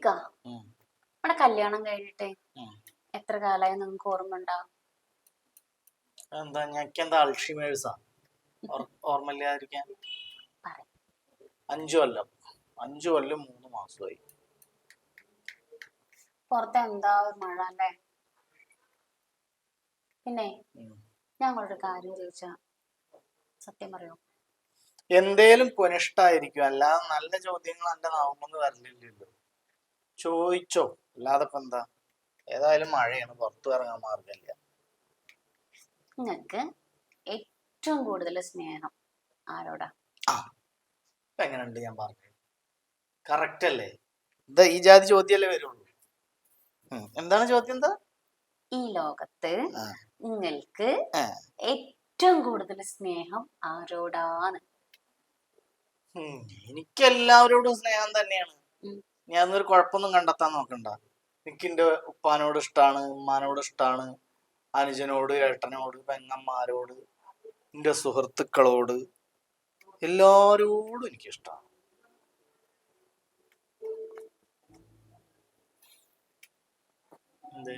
ഇക്ക നമ്മുടെ കല്യാണം കഴിഞ്ഞിട്ട് എത്ര കാലമായി നിങ്ങൾക്ക് ഓർമ്മ ഉണ്ടാവും എന്താ ഞെക്കെന്താ അൾഷിമേഴ്സാ? ഓർമ്മയില്ലാതിരിക്കാൻ. അഞ്ചു കൊല്ലം. അഞ്ചു കൊല്ലം മൂന്ന് മാസമായി. പുറത്ത് എന്താ മഴ അല്ലേ? പിന്നെ. ഞങ്ങളൊരു കാര്യം ചോദിച്ചാ. സത്യം പറയോ? എന്തേലും കുനിഷ്ടായിരിക്കും അല്ലാതെ നല്ല ചോദ്യങ്ങൾ എന്റെ നാവുമെന്ന് വരലില്ലല്ലോ. ചോദിച്ചോ അല്ലാതെ ഇപ്പൊ എന്താ ഏതായാലും മഴയാണ് പുറത്തു ഇറങ്ങാൻ മാർഗമില്ല നിങ്ങൾക്ക് ഏറ്റവും കൂടുതൽ സ്നേഹം ആരോടാ ഇപ്പൊ എങ്ങനെയുണ്ട് ഞാൻ പറഞ്ഞു കറക്റ്റ് അല്ലേ എന്താ ഈ ജാതി ചോദ്യമല്ലേ വരുള്ളൂ ഉം. എന്താണ് ചോദ്യം എന്താ ഈ ലോകത്ത് ആ. നിങ്ങൾക്ക് ആ. ഏറ്റവും കൂടുതൽ സ്നേഹം ആരോടാണ് ഉം. എനിക്ക് എല്ലാവരോടും സ്നേഹം തന്നെയാണ് ഉം. ഞാൻ അതൊന്നൊരു കുഴപ്പമൊന്നും കണ്ടെത്താൻ നോക്കണ്ട. എനിക്ക് എന്റെ ഉപ്പാനോട് ഇഷ്ടമാണ് ഉമ്മാനോട് ഇഷ്ടമാണ് അനുജനോട് ഏട്ടനോട് പെങ്ങന്മാരോട് എന്റെ സുഹൃത്തുക്കളോട് എല്ലാവരോടും എനിക്ക് ഇഷ്ടമാണ് എന്ത്?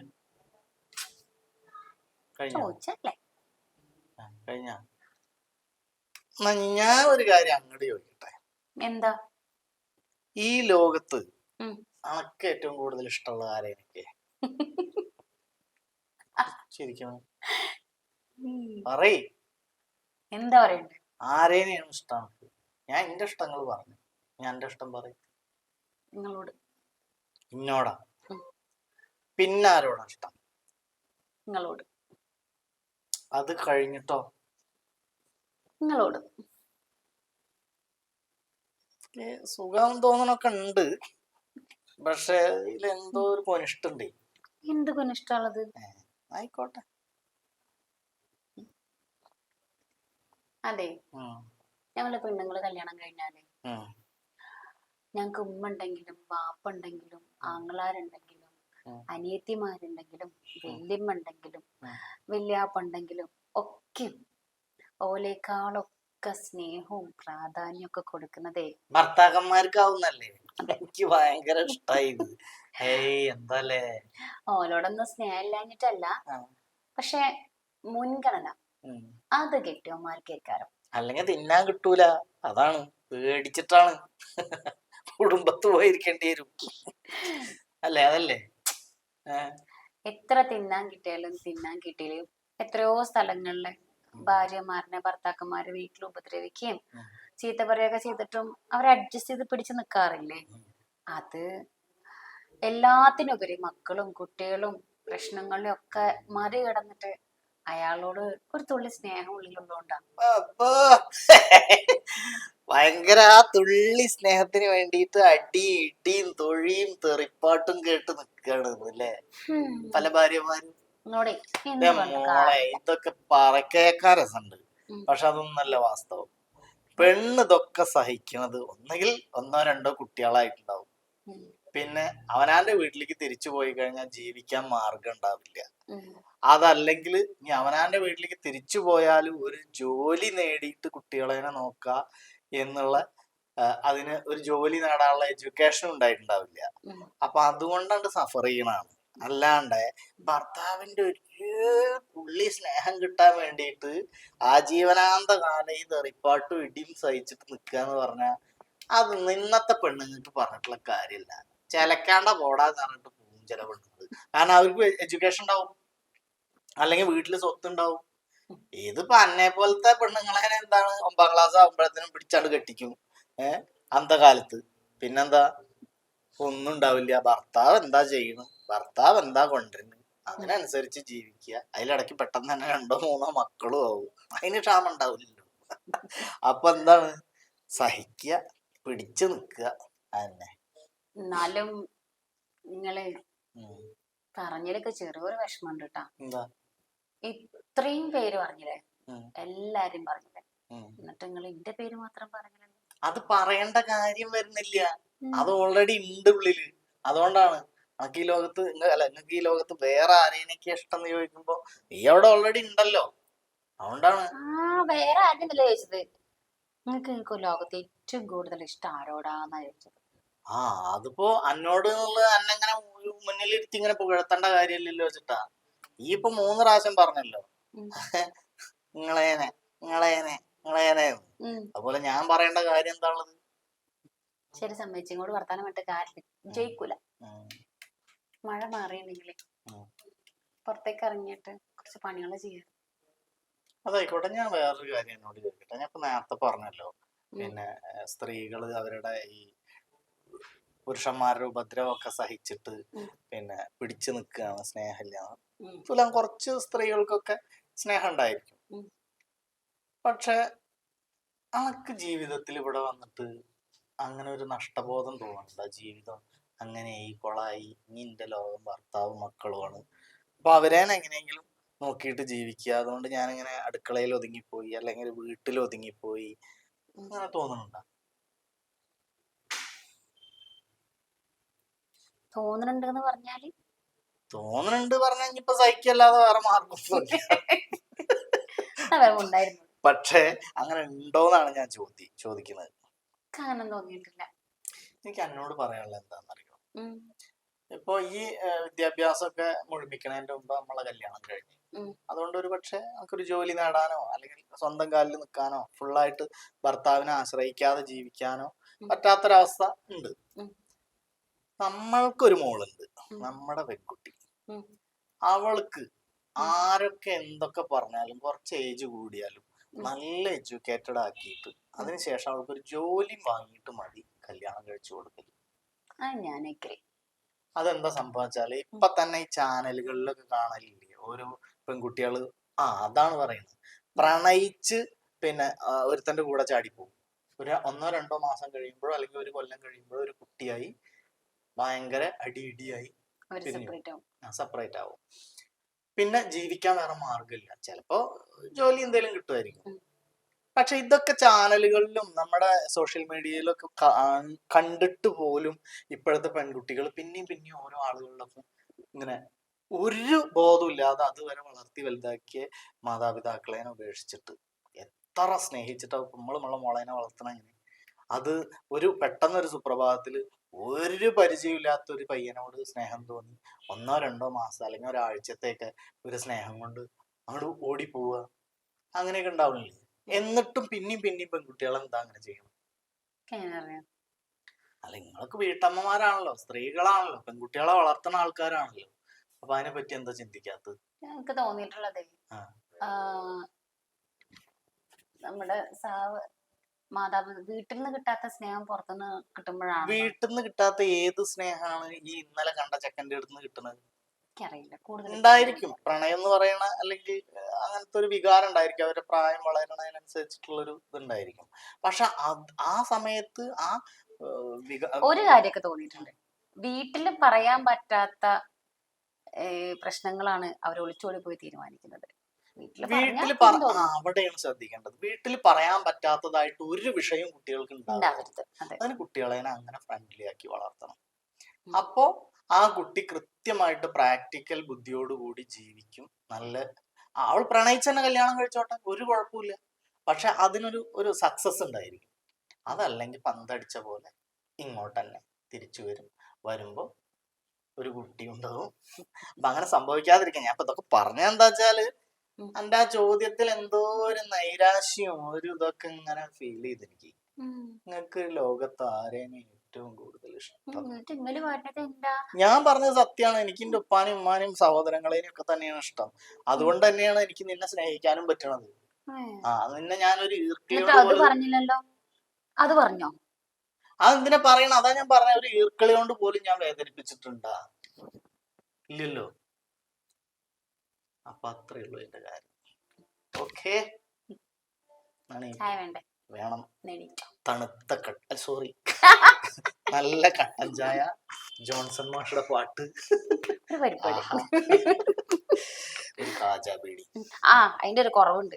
കഴിഞ്ഞോ? ഞാൻ ഒരു കാര്യം അങ്ങോട്ട് ചോദിക്കട്ടെ. എന്താ? ഈ ലോകത്ത് ഉം. അനക്ക് ഏറ്റവും കൂടുതൽ ഇഷ്ടമുള്ള കാര്യം എനിക്ക്. ശരിക്കും. പറയ്. എന്താ പറയണ്ടേ? ആരേനെയാണ് ഇഷ്ടം? ഞാൻ എന്റെ ഇഷ്ടങ്ങൾ പറഞ്ഞു. ഞാൻ എന്റെ ഇഷ്ടം പറയും. നിങ്ങളോട്. ഇന്നോടാ. പിന്നാരോടാ ഇഷ്ടം? നിങ്ങളോട്. അത് കഴിഞ്ഞിട്ടോ? നിങ്ങളോട്. സുഖം തോന്നണൊക്കെ ഉണ്ട്. പക്ഷെ ഇതിലെന്തോ ഒരു കൊനിഷ്ടുണ്ട് എന്ത് കൊനിഷ്ടുള്ളത് ആയിക്കോട്ടെ. അതെ. ഞങ്ങൾ പെണ്ണുങ്ങൾ കല്യാണം കഴിഞ്ഞാൽ ഞങ്ങക്ക് ഉമ്മ ഉണ്ടെങ്കിലും വാപ്പ ഉണ്ടെങ്കിലും ആങ്ങളാരുണ്ടെങ്കിലും. അനിയത്തിമാരുണ്ടെങ്കിലും വല്യമ്മ ഉണ്ടെങ്കിലും വല്യാപ്പുണ്ടെങ്കിലും ഒക്കെ ഉണ്ടെങ്കിലും ഒക്കെ സ്നേഹവും പ്രാധാന്യവും ഒക്കെ കൊടുക്കുന്നതേ. ഭർത്താക്കന്മാർക്കാവുന്നല്ലേ? എനിക്ക് ഭയങ്കര ഇഷ്ടായി ഹേയ് എന്താല്ലേ? ഓലോടൊന്നും സ്നേഹം ഇല്ലാഞ്ഞിട്ടല്ല ആ. പക്ഷെ മുൻഗണന. അത് കെട്ടിയന്മാർക്ക് കേൾക്കാരം അല്ലെങ്കിൽ തിന്നാൻ കിട്ടൂല. അതാണ്. പേടിച്ചിട്ടാണ്. കുടുംബത്ത് പോയിരിക്കേണ്ടി വരും. അല്ലേ? അതല്ലേ? എത്ര തിന്നാൻ കിട്ടിയാലും തിന്നാൻ കിട്ടിയാലും എത്രയോ സ്ഥലങ്ങളിൽ ഭാര്യമാരനെ ഭർത്താക്കന്മാരെ വീട്ടിൽ ഉപദ്രവിക്കുകയും. ചീത്ത പറയുകയൊക്കെ ചെയ്തിട്ടും അവർ അഡ്ജസ്റ്റ് ചെയ്ത് പിടിച്ചു നിൽക്കാറില്ലേ. അത് എല്ലാത്തിനുപരി മക്കളും കുട്ടികളും പ്രശ്നങ്ങളിലും ഒക്കെ മറികടന്നിട്ട് അയാളോട് ഒരു തുള്ളി സ്നേഹം ഉള്ളിലുള്ളതുകൊണ്ടാണ് ഭയങ്കര ആ തുള്ളി സ്നേഹത്തിന് വേണ്ടിയിട്ട് അടി ഇടിയും തൊഴിയും തെറിപ്പാട്ടും കേട്ട് നിക്കാണ് അല്ലേ? പല ഭാര്യമാരും മോളെ ഇതൊക്കെ പറക്കേക്കാൻ രസമുണ്ട്. പക്ഷെ അതൊന്നല്ല വാസ്തവം. പെണ്ണ് ഇതൊക്കെ സഹിക്കണത് ഒന്നുകിൽ ഒന്നോ രണ്ടോ കുട്ടികളായിട്ടുണ്ടാവും. പിന്നെ അവനാന്റെ വീട്ടിലേക്ക് തിരിച്ചു പോയി കഴിഞ്ഞാൽ ജീവിക്കാൻ മാർഗം ഉണ്ടാവില്ല. അതല്ലെങ്കിൽ ഇനി അവനാന്റെ വീട്ടിലേക്ക് തിരിച്ചു പോയാലും ഒരു ജോലി നേടിയിട്ട് കുട്ടികളെ നോക്ക എന്നുള്ള അതിന് ഒരു ജോലി നേടാനുള്ള എഡ്യൂക്കേഷൻ ഉണ്ടായിട്ടുണ്ടാവില്ല. അപ്പൊ അതുകൊണ്ടാണ് സഫർ ചെയ്യണാണ് അല്ലാണ്ട് ഭർത്താവിന്റെ ഒരു പുള്ളി സ്നേഹം കിട്ടാൻ വേണ്ടിയിട്ട് ആജീവനാന്ത കാലം ഈ തെറിപ്പാട്ടും ഇടിയും സഹിച്ചിട്ട് നിൽക്കുക എന്ന് അത് നിന്നത്തെ പെണ്ണുങ്ങൾക്ക് പറഞ്ഞിട്ടുള്ള കാര്യമില്ല ചിലക്കാണ്ട പോടാന്ന് പറഞ്ഞിട്ട് പോകും ചില പെണ്ണുങ്ങൾ കാരണം അവർക്ക് എഡ്യൂക്കേഷൻ ഉണ്ടാവും അല്ലെങ്കിൽ വീട്ടിൽ സ്വത്ത് ഉണ്ടാവും ഇതിപ്പോ അന്നെ പോലത്തെ പെണ്ണുങ്ങളെ എന്താണ് ഒമ്പതാം ക്ലാസ് ആകുമ്പോഴത്തേനും പിടിച്ചാണ്ട് കെട്ടിക്കും. ഏഹ് അന്തകാലത്ത് പിന്നെന്താ? ഒന്നും ഉണ്ടാവില്ല. ഭർത്താവ് എന്താ ചെയ്യണ്? ഭർത്താവ് എന്താ കൊണ്ടുവരുന്നത് അതിനനുസരിച്ച് ജീവിക്കുക. അതിലിടയ്ക്ക് പെട്ടെന്ന് തന്നെ രണ്ടോ മൂന്നോ മക്കളും ആവും. അതിന് ക്ഷാമം ഉണ്ടാവില്ലല്ലോ. അപ്പൊ എന്താണ്? സഹിക്കുക പിടിച്ചു നിൽക്കുക. അതന്നെ. എന്നാലും നിങ്ങൾ ഉം. പറഞ്ഞതിലൊക്കെ ചെറിയൊരു വിഷമം കേട്ടാ ഇത്രയും പേര് പറഞ്ഞില്ലേ. എല്ലാരും പറഞ്ഞില്ലേ. എന്നിട്ട് നിങ്ങൾ എന്റെ പേര് മാത്രം പറഞ്ഞില്ല അത് പറയേണ്ട കാര്യം വരുന്നില്ല. അത് ഓൾറെഡി ഉണ്ട് ഉള്ളിൽ. അതുകൊണ്ടാണ് നമുക്ക് ഈ ലോകത്ത് നിങ്ങൾ അല്ല നിങ്ങൾക്ക് ഈ ലോകത്ത് വേറെ ആരെയൊക്കെ ഇഷ്ടം എന്ന് ചോദിക്കുമ്പോ നീ അവിടെ ഓൾറെഡി ഉണ്ടല്ലോ. അതുകൊണ്ടാണ്. വേറെ ആരുന്നല്ലേ ചോദിച്ചത്? നിങ്ങൾക്ക് നിങ്ങൾക്ക് ലോകത്ത് ഏറ്റവും കൂടുതൽ ഇഷ്ടം ആരോടാന്നാ ചോദിച്ചത്? ആ അതിപ്പോ അന്നോട് അന്നെങ്ങനെ മുന്നിലിരുത്തി ഇങ്ങനെ പുകഴ്ത്തേണ്ട കാര്യമില്ലല്ലോ വെച്ചിട്ടാ ഈ ഇപ്പൊ മൂന്ന് പ്രാവശ്യം പറഞ്ഞല്ലോ. നിങ്ങളേനെ നിങ്ങളേനെ നിങ്ങളേനെ. അതുപോലെ ഞാൻ പറയേണ്ട കാര്യം എന്താണുള്ളത് ശരി സമ്മതിച്ചു. ഇങ്ങോട്ട് വർത്താനം വിട്ട് കാര്യം ജയിക്കൂല. മഴ മാറിയിട്ടുണ്ടെങ്കിൽ ഉം. പുറത്തേക്ക് ഇറങ്ങിയിട്ട് കുറച്ച് പണികൾ ചെയ്യാം. അതായിക്കോട്ടെ ഞാൻ വേറൊരു കാര്യം എന്നോട് ചോദിക്കട്ടെ? ഞാൻ ഇപ്പൊ നേരത്തെ പറഞ്ഞല്ലോ. പിന്നെ സ്ത്രീകൾ അവരുടെ ഈ പുരുഷന്മാരുടെ ഉപദ്രവമൊക്കെ സഹിച്ചിട്ട് പിന്നെ പിടിച്ചു നിൽക്കുകയാണ് സ്നേഹമില്ല. തുലാം കുറച്ച് സ്ത്രീകൾക്കൊക്കെ സ്നേഹം ഉണ്ടായിരിക്കും. പക്ഷെ അനക്ക് ജീവിതത്തിൽ ഇവിടെ വന്നിട്ട് അങ്ങനെ ഒരു നഷ്ടബോധം തോന്നുന്നുണ്ട്? ജീവിതം അങ്ങനെ ഈ കൊളായി. ഇനി എന്റെ ലോകം ഭർത്താവും മക്കളുമാണ്. അപ്പൊ അവരേനെ എങ്ങനെയെങ്കിലും നോക്കിയിട്ട് ജീവിക്കുക. അതുകൊണ്ട് ഞാനിങ്ങനെ അടുക്കളയിൽ ഒതുങ്ങിപ്പോയി അല്ലെങ്കിൽ വീട്ടിൽ ഒതുങ്ങിപ്പോയി അങ്ങനെ തോന്നുന്നുണ്ടോ. തോന്നുന്നുണ്ട് എന്ന് പറഞ്ഞാൽ? തോന്നുന്നുണ്ട് പറഞ്ഞാൽ ഇനിയിപ്പോ സഹിക്കല്ലാതെ വേറെ മാർഗം പക്ഷേ അങ്ങനെ ഉണ്ടോന്നാണ് ഞാൻ ചോദ്യം ചോദിക്കുന്നത്. അങ്ങനെ തോന്നിയിട്ടില്ല. എനിക്ക് എന്നോട് പറയാനുള്ള എന്താണെന്നറിയോ. ഇപ്പൊ ഈ വിദ്യാഭ്യാസം വിദ്യാഭ്യാസമൊക്കെ മുഴുമിക്കണതിന്റെ മുമ്പ് നമ്മളെ കല്യാണം കഴിഞ്ഞു. അതുകൊണ്ട് ഒരു പക്ഷെ നമുക്കൊരു ജോലി നേടാനോ അല്ലെങ്കിൽ സ്വന്തം കാലിൽ നിൽക്കാനോ ഫുള്ളായിട്ട് ഭർത്താവിനെ ആശ്രയിക്കാതെ ജീവിക്കാനോ. പറ്റാത്തൊരവസ്ഥ ഉണ്ട്. നമ്മൾക്കൊരു മോളുണ്ട്. നമ്മുടെ പെൺകുട്ടി. അവൾക്ക് ആരൊക്കെ എന്തൊക്കെ പറഞ്ഞാലും കുറച്ച് ഏജ് കൂടിയാലും നല്ല എഡ്യൂക്കേറ്റഡ് ആക്കിയിട്ട് അതിനുശേഷം അവൾക്ക് ഒരു ജോലി വാങ്ങിയിട്ട് മതി കല്യാണം കഴിച്ചു കൊടുക്കൽ ഞാനൊക്കെ അതെന്താ സംഭവിച്ചാൽ ഇപ്പൊ തന്നെ ഈ ചാനലുകളിലൊക്കെ കാണലില്ലേ? ഓരോ പെൺകുട്ടികൾ ആ അതാണ് പറയുന്നത്. പ്രണയിച്ച് പിന്നെ ഒരുത്തന്റെ കൂടെ ചാടിപ്പോകും. ഒരു ഒന്നോ രണ്ടോ മാസം കഴിയുമ്പോഴോ അല്ലെങ്കിൽ ഒരു കൊല്ലം കഴിയുമ്പോഴോ ഒരു കുട്ടിയായി ഭയങ്കര അടി ഇടിയായി ഒരു സെപ്പറേറ്റ് ആവും. പിന്നെ ജീവിക്കാൻ വേറെ മാർഗമില്ല ചിലപ്പോ ജോലി എന്തെങ്കിലും കിട്ടുമായിരിക്കും. പക്ഷെ ഇതൊക്കെ ചാനലുകളിലും നമ്മുടെ സോഷ്യൽ മീഡിയയിലൊക്കെ കണ്ടിട്ട് പോലും ഇപ്പോഴത്തെ പെൺകുട്ടികൾ പിന്നെയും പിന്നെയും ഓരോ ആളുകളിലൊക്കെ ഇങ്ങനെ ഒരു ബോധമില്ലാതെ അതുവരെ വളർത്തി വലുതാക്കിയ മാതാപിതാക്കളെ ഉപേക്ഷിച്ചിട്ട് എത്ര സ്നേഹിച്ചിട്ടാ നമ്മൾ നമ്മളെ മോളേനെ വളർത്തണ ഇങ്ങനെ. അത് ഒരു പെട്ടെന്നൊരു സുപ്രഭാതത്തിൽ ഒരു പരിചയമില്ലാത്ത ഒരു പയ്യനോട് സ്നേഹം തോന്നി. ഒന്നോ രണ്ടോ മാസം അല്ലെങ്കിൽ ഒരാഴ്ചത്തേക്ക് ഒരു സ്നേഹം കൊണ്ട് അങ്ങോട്ട് ഓടിപ്പോവുക അങ്ങനെയൊക്കെ ഉണ്ടാവില്ലേ എന്നിട്ടും പിന്നെയും പിന്നെയും പെൺകുട്ടികൾ എന്താ അങ്ങനെ ചെയ്യണം? അല്ല നിങ്ങളൊക്കെ വീട്ടമ്മമാരാണല്ലോ സ്ത്രീകളാണല്ലോ പെൺകുട്ടികളെ വളർത്തുന്ന ആൾക്കാരാണല്ലോ. അപ്പൊ അതിനെ പറ്റി എന്താ ചിന്തിക്കാത്തത്? എനിക്ക് തോന്നിയിട്ടുള്ളത് നമ്മുടെ സാവ് മാതാവ് വീട്ടിൽ നിന്ന് കിട്ടാത്ത സ്നേഹം പുറത്തുനിന്ന് കിട്ടുമ്പോഴാണ് വീട്ടിൽ നിന്ന് കിട്ടാത്ത ഏത് സ്നേഹമാണ് ഈ ഇന്നലെ കണ്ട ചെക്കന്റെ അടുത്ത് നിന്ന് കിട്ടുന്നത് എനിക്കറിയില്ല. കൂടുതൽ ഉണ്ടായിരിക്കും. പ്രണയം എന്ന് പറയണ അല്ലെങ്കിൽ അങ്ങനത്തെ ഒരു വികാരം ഉണ്ടായിരിക്കും. അവരുടെ പ്രായം വളരണതിനനുസരിച്ചിട്ടുള്ള ഒരു ഇതുണ്ടായിരിക്കും. പക്ഷെ ആ സമയത്ത് ആ ഒരു കാര്യമൊക്കെ തോന്നിയിട്ടുണ്ട്. വീട്ടിൽ പറയാൻ പറ്റാത്ത പ്രശ്നങ്ങളാണ് അവർ ഒളിച്ചോടി പോയി തീരുമാനിക്കുന്നത്. വീട്ടിൽ അവിടെയാണ് ശ്രദ്ധിക്കേണ്ടത്. വീട്ടിൽ പറയാൻ പറ്റാത്തതായിട്ട് ഒരു വിഷയം കുട്ടികൾക്ക് ഉണ്ടാവരുത്. അതിന് കുട്ടികളെ അങ്ങനെ ഫ്രണ്ട്ലി ആക്കി വളർത്തണം. അപ്പോ ആ കുട്ടി കൃത്യമായിട്ട് പ്രാക്ടിക്കൽ ബുദ്ധിയോടുകൂടി ജീവിക്കും. നല്ല അവൾ അവൾ പ്രണയിച്ചെന്നെ കല്യാണം കഴിച്ചോട്ടെ ഒരു കുഴപ്പമില്ല പക്ഷെ അതിനൊരു ഒരു സക്സസ് ഉണ്ടായിരിക്കും. അതല്ലെങ്കിൽ പന്തടിച്ച പോലെ ഇങ്ങോട്ട് തന്നെ തിരിച്ചു വരും. വരുമ്പോൾ ഒരു കുട്ടി ഉണ്ടാവും. അപ്പൊ അങ്ങനെ സംഭവിക്കാതിരിക്കാൻ. ഞാൻ ഇതൊക്കെ പറഞ്ഞ എന്താ വെച്ചാൽ എന്റെ ആ ചോദ്യത്തിൽ എന്തോ ഒരു നൈരാശ്യം ഒരു ഇതൊക്കെ ഇങ്ങനെ ഫീൽ ചെയ്തെനിക്ക് നിങ്ങക്ക് നിങ്ങൾക്ക് ലോകത്ത് ആരെയാണ് ഏറ്റവും കൂടുതൽ ഇഷ്ടം. ഞാൻ പറഞ്ഞത് സത്യമാണ് എനിക്ക് എന്റെ ഉപ്പാനും ഉമ്മാനും സഹോദരങ്ങളെയും ഒക്കെ തന്നെയാണ് ഇഷ്ടം. അതുകൊണ്ട് തന്നെയാണ് എനിക്ക് നിന്നെ സ്നേഹിക്കാനും പറ്റണത്. ആ നിന്നെ ഞാനൊരു പറഞ്ഞില്ലല്ലോ? അത് പറഞ്ഞോ? അതെന്തിനാ പറയണ? അതാ ഞാൻ പറഞ്ഞ ഒരു ഈർക്കിളി കൊണ്ട് പോലും ഞാൻ വേദനിപ്പിച്ചിട്ടുണ്ടാ. ഇല്ലല്ലോ? അപ്പൊ അത്രേ ഉള്ളൂ എന്റെ കാര്യം. ഓക്കേ? വേണം. തണുത്ത കട്ട സോറി നല്ല കട്ടൻ ചായ ജോൺസൺ മാഷയുടെ പാട്ട്. ഒരു. കാജാ ബീഡി. ആ അതിന്റെ ഒരു കുറവുണ്ട്.